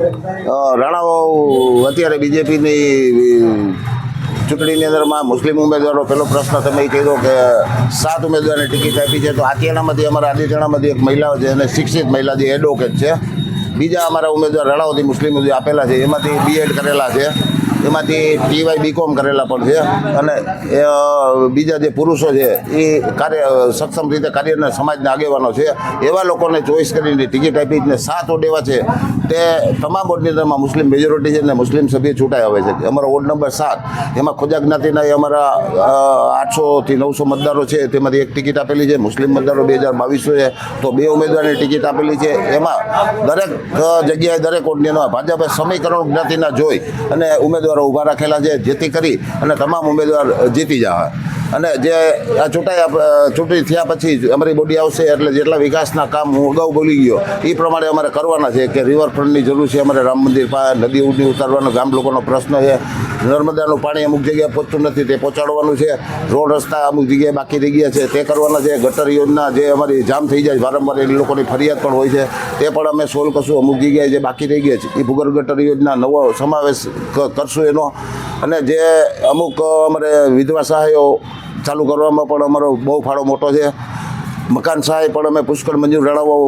રાણાઓ અત્યારે બીજેપીની ચૂંટણીની અંદરમાં મુસ્લિમ ઉમેદવારો પહેલો પ્રશ્ન તમે કીધો કે સાત ઉમેદવારને ટિકિટ આપી છે. તો આતિયાનામાંથી અમારા આદિત્યણામાંથી એક મહિલા છે અને શિક્ષિત મહિલા જે એડવોકેટ છે. બીજા અમારા ઉમેદવાર રાણાઓથી મુસ્લિમ આપેલા છે. એમાંથી બીએડ કરેલા છે. એમાંથી ટીવાય બીકોમ કરેલા પણ છે. અને બીજા જે પુરુષો છે, એ કાર્ય સક્ષમ રીતે કાર્યના સમાજના આગેવાનો છે. એવા લોકોને ચોઈસ કરીને ટિકિટ આપી ને સાત વોર્ડ એવા છે. તે તમામ વોર્ડની અંદરમાં મુસ્લિમ મેજોરિટી છે અને મુસ્લિમ સભ્ય ચૂંટાઈ આવે છે. અમારો વોર્ડ નંબર સાત, એમાં ખોજા જ્ઞાતિના એ અમારા આઠસોથી નવસો મતદારો છે. તેમાંથી એક ટિકિટ આપેલી છે. મુસ્લિમ મતદારો બે હજાર બાવીસો છે તો બે ઉમેદવારની ટિકિટ આપેલી છે. એમાં દરેક જગ્યાએ દરેક વોર્ડની ભાજપે સમીકરણ જ્ઞાતિના જોઈ અને ઉમેદવારો ઊભા રાખેલા છે જેથી કરી અને તમામ ઉમેદવાર જીતી જાય અને જે આ ચૂંટાઈ અ, ચૂંટણી થયા પછી અમારી બોડી આવશે એટલે જેટલા વિકાસના કામ હું અગાઉ બોલી ગયો એ પ્રમાણે અમારે કરવાના છે કે રિવરફ્રન્ટની જરૂર છે અમારે રામ મંદિર પાસે નદી ઉડી ઉતારવાનો ગામ લોકોનો પ્રશ્ન છે. નર્મદાનું પાણી અમુક જગ્યાએ પહોંચતું નથી તે પહોંચાડવાનું છે. રોડ રસ્તા અમુક જગ્યાએ બાકી રહી ગયા છે તે કરવાના છે. ગટર યોજના જે અમારી જામ થઈ જાય વારંવાર એ લોકોની ફરિયાદ પણ હોય છે. તે પણ અમે સોલ્વ કરશું. અમુક જગ્યાએ જે બાકી રહી ગયા છે એ ભૂગર્ભ ગટર યોજના નવો સમાવેશ કરશું એનો. અને જે અમુક અમારે વિધવા સહાયો ચાલુ કરવામાં પણ અમારો બહુ ફાળો મોટો છે. મકાન સહાય પણ અમે પુષ્કળ મંજૂર રાણાઓ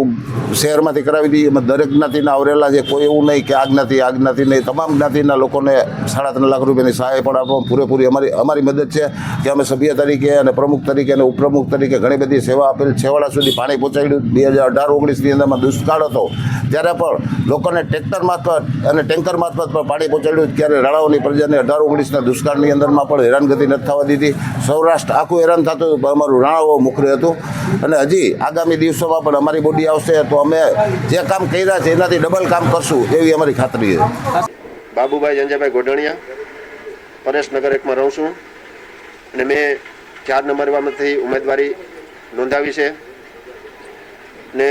શહેરમાંથી કરાવી દઈએ અમે દરેક જ્ઞાતિના આવરેલા છે કોઈ એવું નહીં કે આ જ્ઞાતિ આ જ્ઞાતિ નહીં. તમામ જ્ઞાતિના લોકોને સાડા ત્રણ લાખ રૂપિયાની સહાય પણ આપવામાં પૂરેપૂરી અમારી અમારી મદદ છે કે અમે સભ્ય તરીકે અને પ્રમુખ તરીકે અને ઉપપ્રમુખ તરીકે ઘણી બધી સેવા આપેલ છેવાડા સુધી પાણી પહોંચાડ્યું. બે હજાર અઢાર ઓગણીસની અંદરમાં દુષ્કાળ હતો. ત્યારે પણ લોકોને ટ્રેક્ટર મારફત અને ટેન્કર મારફત પણ પાણી પહોંચાડ્યું ત્યારે રાણાઓની પ્રજાને અઢાર ઓગણીસના દુષ્કાળની અંદરમાં પણ હેરાનગતિ નથી થવા દીધી. સૌરાષ્ટ્ર આખું હેરાન થતું હતું, અમારું રાણાઓ મુખરે હતું. અને હજી આગામી દિવસોમાં પણ અમારી બોડી આવશે તો અમે જે કામ કર્યા છે એનાથી ડબલ કામ કરશું એવી અમારી ખાતરી છે. બાબુભાઈ જંજાભાઈ ગોઢણિયા પરેશનગર એકમાં રહું છું. અને મેં ચાર નંબરમાંથી ઉમેદવારી નોંધાવી છે. ને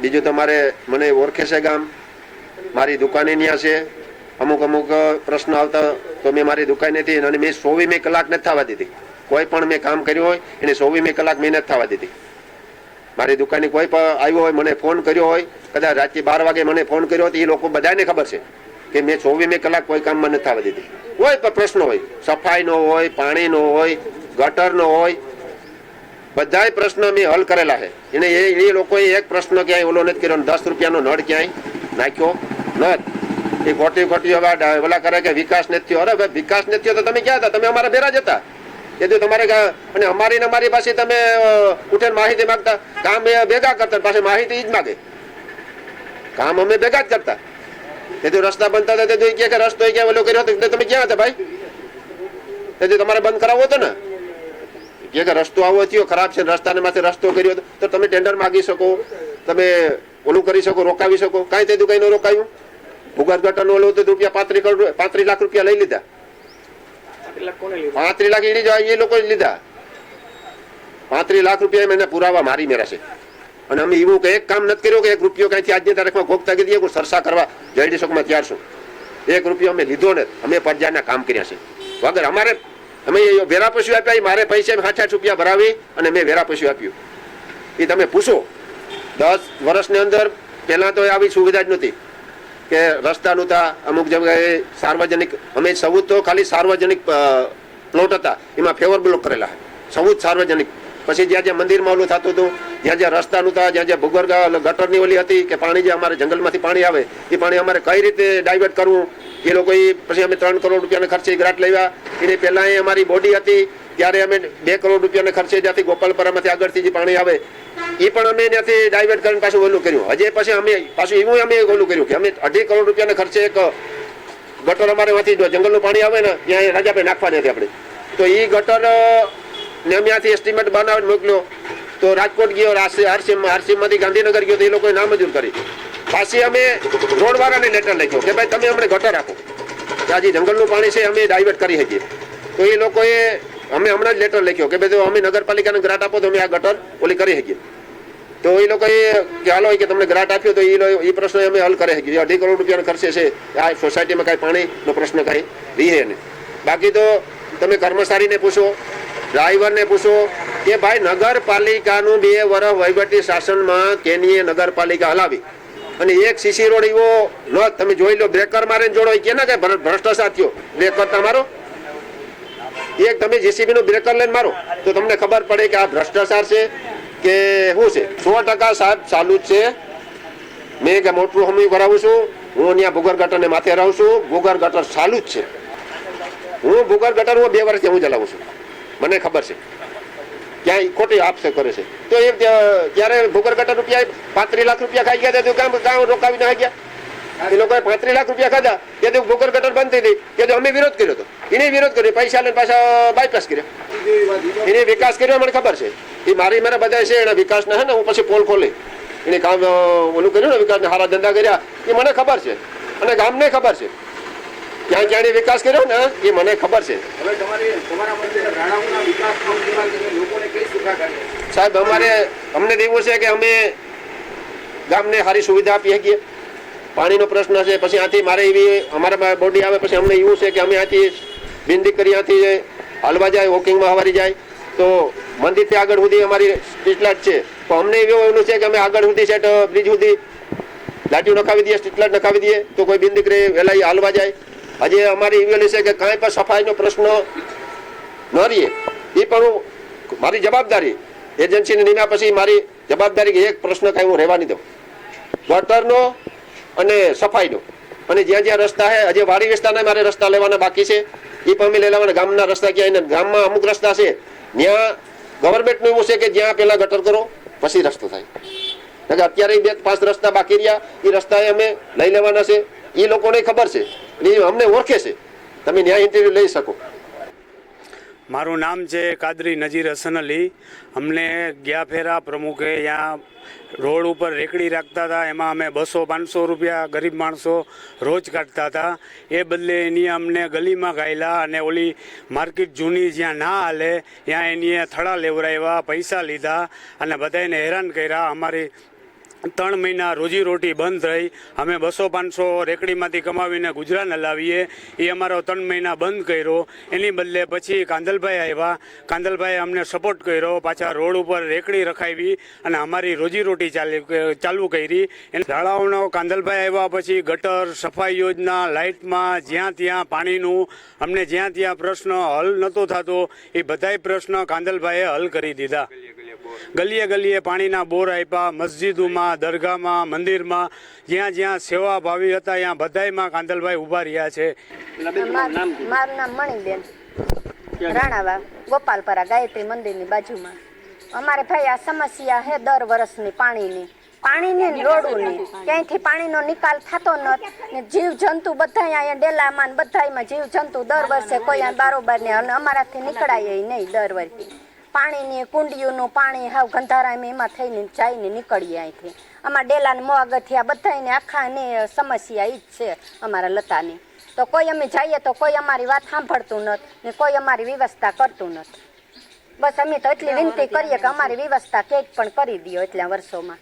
બીજું તમારે મને ઓળખે છે ગામ. મારી દુકાને ત્યાં છે. અમુક અમુક પ્રશ્નો આવતા તો મેં મારી દુકાનેથી અને મેં સોવી મેં કલાક નથી થવા દીધી. કોઈ પણ મેં કામ કર્યું હોય, એને સોવી મેં કલાક મેં નથી થવા દીધી. મારી દુકાને કોઈ પણ આવ્યો હોય, મને ફોન કર્યો હોય, કદાચ રાત્રે બાર વાગે મને ફોન કર્યો તો એ લોકો બધાને ખબર છે કે મેં ચોવીસ કલાક કોઈ કામમાં નથી થવા દીધી. કોઈ પણ પ્રશ્ન હોય, સફાઈનો હોય, પાણીનો હોય, ગટરનો હોય, બધાય પ્રશ્ન મેં હલ કરેલા છે. એને એ લોકોએ એક પ્રશ્ન ક્યાંય ઓલો નથી કર્યો, દસ રૂપિયાનો નળ ક્યાંય નાખ્યો નથી. એ ખોટી ખોટી હવે ઓલા કરે કે વિકાસ નથી થયો. અરે ભાઈ વિકાસ નથી થયો તો તમે ક્યાં હતા? તમે અમારા ભેરા જ હતા. કીધું તમારે અને અમારી ને અમારી પાસે તમે અ, માહિતી માંગતા. કામ એ ભેગા કરતા પાસે માહિતી જ માગે. કામ અમે ભેગા જ કરતા. તેથી રસ્તા બંધ થતા તેથી કે રસ્તો ક્યાં ઓલો કર્યો હતો તમે ક્યાં હતા ભાઈ? તેથી તમારે બંધ કરાવવો હતો ને? કે રસ્તો આવો થયો ખરાબ છે રસ્તાને માથે રસ્તો કર્યો તો તમે ટેન્ડર માગી શકો તમે ઓલું કરી શકો રોકાવી શકો. કાંઈ તે કઈ ન રોકાયું? ભૂગર્ભ ગટરનો ઓલું તો રૂપિયા પાંત્રીસ કરોડ પાંત્રીસ લાખ રૂપિયા લઈ લીધા. પાંત્રીસ લાખ એની જાય, એ લોકો લીધા. પાંત્રીસ લાખ રૂપિયા એમને પુરાવા મારી મેરા છે. અને અમે એવું કે એક કામ નથી કર્યું કે એક રૂપિયો ક્યાંથી આજની તારીખમાં ગોગતા કીધી કોઈ સરસા કરવા જયડી શકમાં તૈયાર છું. એક રૂપિયો અમે લીધો ને, અમે પ્રજાના કામ કર્યા છે. વગર અમારે, અમે વેરા પશુ આપ્યા મારે પૈસા સાઠ સાઠ રૂપિયા ભરાવી અને મેં વેરા પશુ આપ્યું. એ તમે પૂછો. દસ વર્ષની અંદર પહેલાં તો આવી સુવિધા જ નહોતી. કે રસ્તા નહોતા અમુક જગ્યાએ સાર્વજનિક, અમે સૌ તો ખાલી સાર્વજનિક પ્લોટ હતા. એમાં ફેવર બ્લોક કરેલા. સૌ સાર્વજનિક. પછી જ્યાં જ્યાં મંદિરમાં ઓલું થતું હતું, જ્યાં જ્યાં રસ્તા હતા જ્યાં જ્યાં ભૂગર્ગા ગટરની ઓલી હતી, કે પાણી જે અમારે જંગલમાંથી પાણી આવે, એ પાણી અમારે કઈ રીતે ડાયવર્ટ કરવું? એ લોકો પછી અમે ત્રણ કરોડ રૂપિયાના ખર્ચે ગ્રાન્ટ લેવા. એને પહેલાં અમારી બોડી હતી, ત્યારે અમે બે કરોડ રૂપિયાના ખર્ચે જ્યાંથી ગોપાલપરામાંથી આગળથી જે પાણી આવે એ પણ અમે ત્યાંથી ડાયવર્ટ કરીને પાછું ઓલું કર્યું. હજી પછી અમે પાછું એવું અમે ઓલું કર્યું કે અમે અઢી કરોડ રૂપિયાના ખર્ચે એક ગટર અમારે માંથી જંગલનું પાણી આવે ને ત્યાં રાજાભાઈ નાખવા નથી આપણે. તો એ ગટર ને અમે ત્યાંથી એસ્ટિમેટ બનાવીને મોકલ્યો. તો રાજકોટ ગયો આરસીએમ આરસીએમમાંથી ગાંધીનગર ગયો, તો એ લોકોએ નામંજૂર કરી. પાછી અમે રોડવાળાને લેટર લખ્યો કે ભાઈ તમે અમને ગટર આપો. કે આજે જંગલનું પાણી છે, અમે ડાયવર્ટ કરી શકીએ. તો એ લોકોએ અમે હમણાં જ લેટર લખ્યો કે ભાઈ અમે નગરપાલિકાને ગ્રાન્ટ આપો તો અમે આ ગટર ઓલી કરી શકીએ. તો એ લોકોએ કે હાલો કે તમને ગ્રાન્ટ આપ્યો તો એ લોકો એ પ્રશ્ન અમે હલ કરે શકીએ અઢી કરોડ રૂપિયાનો ખર્ચે છે, આ સોસાયટીમાં કાંઈ પાણીનો પ્રશ્ન કાંઈ રહે નહીં. બાકી તો તમે કર્મચારીને પૂછો ડ્રાઈવરને પૂછો કે ભાઈ નગરપાલિકાનું બે વર્ષ વહીવટી શાસનમાં કેનીએ નગરપાલિકા હલાવી. અને એક સીસી રોડ એવો લો તમે જોઈ લો બ્રેકર મારે જોડો કે ના કે ભ્ર- ભ્રષ્ટાચાર થયો? બ્રેકર તમારો એક તમે જીસીબી નું બ્રેકર લઈને મારો, તો તમને ખબર પડે કે આ ભ્રષ્ટાચાર છે કે શું છે? સો ટકા સાહેબ ચાલુ જ છે. મેં કે મોટું હમી કરાવું છું. હું અહીંયા ભૂગર ગટરને માથે રહું છું. ભૂગર ગટર ચાલુ જ છે. હું ભૂગર ગટર હું બે વર્ષથી હું ચલાવું છું. મને ખબર છે. ક્યાંય ખોટી આપશે કરે છે. તો એ ત્યાં- ત્યારે ભૂગર ગટર રૂપિયા પાંત્રીસ લાખ રૂપિયા ખાઈ ગયા તો કામ કામ રોકાવી ના ગયા. એ લોકોએ પાંત્રીસ લાખ રૂપિયા ખાધા. કે તો ભૂગર ગટર બંધ થઈ કે તો અમે વિરોધ કર્યો હતો. એને વિરોધ કર્યો. પૈસા લઈને પાછા બાયપાસ કર્યો. એને વિકાસ કર્યો, મને ખબર છે. એ મારી મને બધાય છે એના વિકાસના હે ને હું પછી પોલ ખોલી. એને કામ ઓલું કર્યું ને વિકાસને સારા ધંધા કર્યા. એ મને ખબર છે. અને ગામને ખબર છે. ક્યાં ક્યાં વિકાસ કર્યો ને એ મને ખબર છે? સાહેબ અમારે અમને એવું છે કે અમે ગામને સારી સુવિધા આપી શકીએ. પાણીનો પ્રશ્ન છે પછી આથી મારે એવી અમારા બોડી આવે પછી અમને એવું છે કે અમે આથી બિંદી કરી આથી હાલવા જાય વોકિંગમાં હવારી જાય તો મંદિરથી આગળ સુધી અમારી સ્ટ્રીટ લાઇટ છે. તો અમને એવું છે કે અમે આગળ સુધી સેટ બ્રિજ સુધી લાટીઓ નખાવી દઈએ સ્ટ્રીટ લાઇટ નખાવી દઈએ, તો કોઈ બિન દીકરી વહેલા હાલવા જાય. હજી અમારી એવી છે કે કાંઈ પણ સફાઈનો પ્રશ્ન ન રહીએ. એ પણ હું મારી જવાબદારી એજન્સીને નિમ્યા પછી મારી જવાબદારી કે એક પ્રશ્ન કાંઈ હું રહેવા નહીં દઉં. ગટરનો અને સફાઈનો. અને જ્યાં જ્યાં રસ્તા છે હજી વાડી વિસ્તારના મારે રસ્તા લેવાના બાકી છે. એ પણ અમે લઈ લેવાના. ગામના રસ્તા ક્યાંય ગામમાં અમુક રસ્તા છે. ત્યાં ગવર્મેન્ટનું એવું છે કે જ્યાં પહેલાં ગટર કરો, પછી રસ્તો થાય. કારણ કે અત્યારે બે પાંચ રસ્તા બાકી રહ્યા એ રસ્તાએ અમે લઈ લેવાના છે. એ લોકોને ખબર છે. એ અમને ઓળખે છે. તમે ન્યાય ઇન્ટરવ્યુ લઈ શકો. મારું નામ છે કાદરી નજીર હસન અલી. અમને ગયા ફેરા પ્રમુખે ત્યાં રોડ ઉપર રેકડી રાખતા હતા. એમાં અમે બસો પાંચસો રૂપિયા ગરીબ માણસો રોજ કાઢતા હતા. એ બદલે એની અમને ગલીમાં ગાયેલા અને ઓલી માર્કેટ જૂની જ્યાં ના હાલે, ત્યાં એની થડા લેવરાવ્યા પૈસા લીધા અને બધાને હેરાન કર્યા. અમારી ત્રણ મહિના રોજીરોટી બંધ રહી, અમે બસો પાંચસો રેકડીમાંથી કમાવીને ગુજરાન હલાવીએ. એ અમારો ત્રણ મહિના બંધ કર્યો. એની બદલે પછી કાંદલભાઈ આવ્યા. કાંદલભાઈએ અમને સપોર્ટ કર્યો, પાછા રોડ ઉપર રેકડી રખાવી અને અમારી રોજીરોટી ચાલી ચાલુ કરી. એને શાળાઓનો કાંદલભાઈ આવ્યા પછી ગટર, સફાઈ યોજના, લાઇટમાં, જ્યાં ત્યાં પાણીનું, અમને જ્યાં ત્યાં પ્રશ્ન હલ નહોતો થતો, એ બધાય પ્રશ્ન કાંદલભાઈએ હલ કરી દીધા. ગલીએ ગલીએ પાણીના બોર આપ્યા, મસ્જિદોમાં, દરગાહમાં, મંદિરમાં, જ્યાં જ્યાં સેવા ભાવી હતા, ત્યાં બધાયમાં કાંદલભાઈ ઊભા રહ્યા છે. મારું નામ મણીબેન. રાણાવા ગોપાલપરા, ગાયત્રી મંદિરની બાજુમાં. અમારે ભાઈ આ સમસ્યા હે દર વર્ષની પાણીની. પાણીની રોડુની. ક્યાંયથી પાણીનો નિકાલ થતો નથી? જીવ જંતુ બધા અહીંયા ડેલામાં બધામાં જીવ જંતુ દર વર્ષે કોઈ બારોબાર ને અમારાથી નીકળાય નહીં દર વર્ષે. પાણીની કુંડીઓનું પાણી હાવ ગંધારા એમાં થઈને જઈને નીકળીએ અહીંથી. અમારા ડેલાને મોગથિયા બધાને આખાને સમસ્યા એ જ છે અમારા લતાની. તો કોઈ અમે જઈએ તો કોઈ અમારી વાત સાંભળતું નથી ને કોઈ અમારી વ્યવસ્થા કરતું નથી બસ અમે તો એટલી વિનંતી કરીએ કે અમારી વ્યવસ્થા કંઈક પણ કરી દો એટલા વર્ષોમાં.